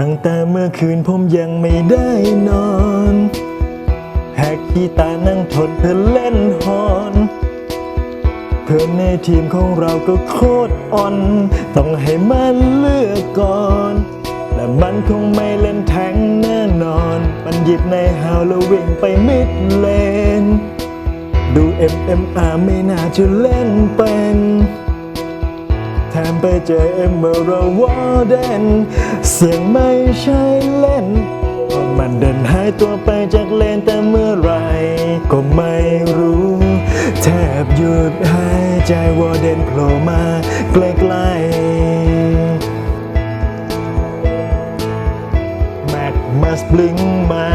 ตั้งแต่เมื่อคืนผมยังไม่ได้นอนแหกขี้ตานั่งทนเพื่อเล่นฮอนเพื่อนในทีมของเราก็โคตรอ่อน ต้องให้มันเลือกก่อน และมันคงไม่เล่นแทงแน่นอน มันหยิบในฮาวแล้ววิ่งไปมิดเลน ดู MMR ไม่น่าจะเล่นเป็น แถมไปเจอเอมเมอร์วอเดนเสียงไม่ใช่เล่นเพราะมันเดินหายตัวไปจากเลนแต่เมื่อไรก็ไม่รู้ แทบหยุดหายใจวอเดนโผล่มาใกล้ๆแม็กมัสบลิงมา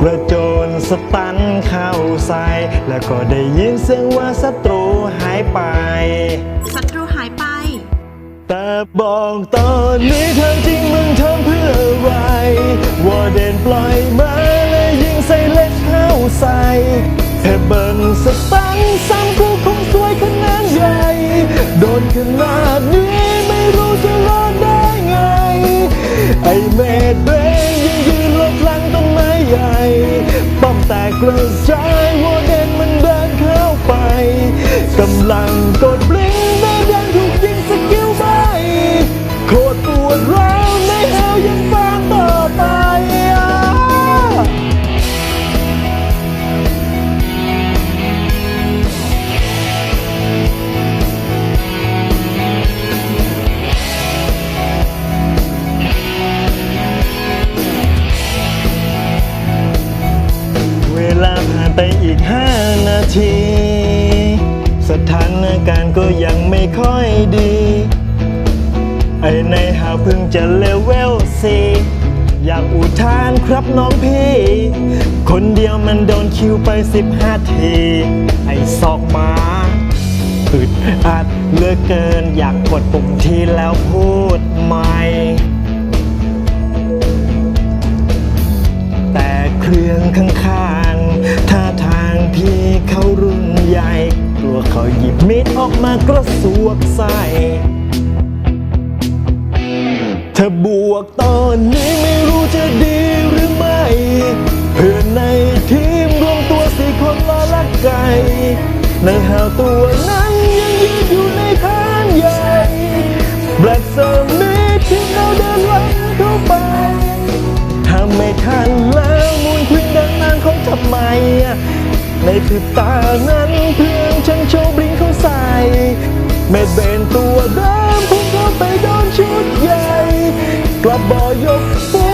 กระโจนสตันเข้าใส่แล้วก็ได้ยินเสียงว่าศัตรูหายไป แต่บอกตอนนี้เธอจริงมึงทำเพื่ออะไรวอเด่นปล่อยมาและยิงใส่เล็กเข้าใส่แค่เบิ่งสตันซ้ำกูคงสวยขนาดใหญ่ โดนขนาดนี้ไม่รู้จะรอดได้ไง ไอเมดเบงยังยืนหลบหลังต้นไม้ใหญ่ ป้อมแตกกระจาย ไปอีกห้านาที สถานการณ์ก็ยังไม่ค่อยดี ไอในหาเพิ่งจะเลเวลสีอยากอุทานครับน้องพี่ คนเดียวมันโดนคิวไป 15 ที ไอซอกมาอึดอัดเลือเกินอยากกดปุ่มทีแล้วพูดใหม่ เครื่องข้างๆท่าทางพี่เขารุ่นใหญ่กลัวเขาหยิบมีดออกมากระสวกใส่ถ้าบวกตอนนี้ไม่รู้จะดีหรือไม่ เพื่อนในทีมรวมตัวสี่คนล้อลักไก่ในหาวตัวนั้นยังยืนอยู่ในฐานใหญ่ แบล็กเซอร์มิทที่เราเดินลังเข้าไปถ้าไม่ทันแล้วำไม ในพริบตานั้นเพื่อนฉันโชว์บลิงเขาใส่เม็ดเบนตัวเดิมพุ่งเข้าไปโดนชุดใหญ่กลับบอยกฟู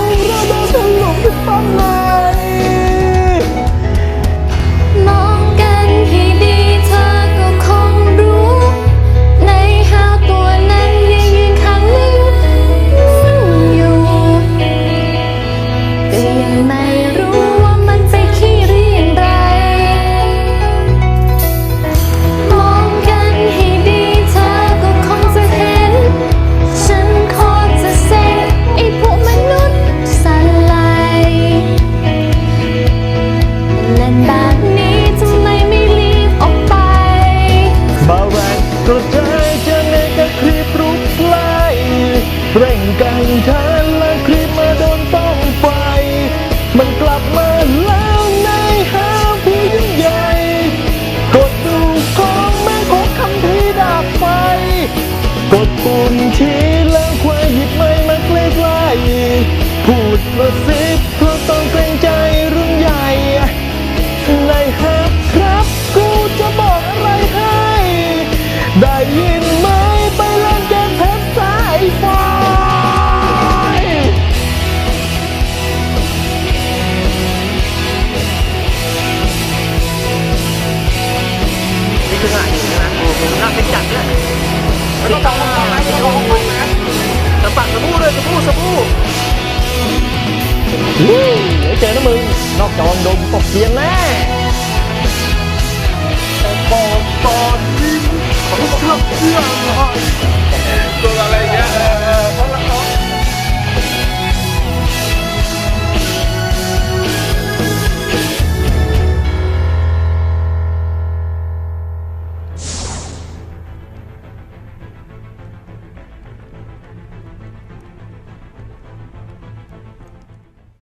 ๆพูดกระซิบเพราะต้องเกรงใจรุ่นใหญ่ในฮับครับกูจะบอกอะไรให้ ได้ยินไหมไปเล่นเกมเพชรสายไฟนี่คือหน้าอยู่ใช่ไหมโอ้โหน้าเป็นจัดเลยไม่ต้องต้องต้องนะไม่ต้องต้องนะสปักสบู่ด้วยสบู่สบู่วู้ เจอนะมึง นอกจองโดนตกเกียงแน่บอกตอนนี้เขอเชื่อเชื่อหน่อย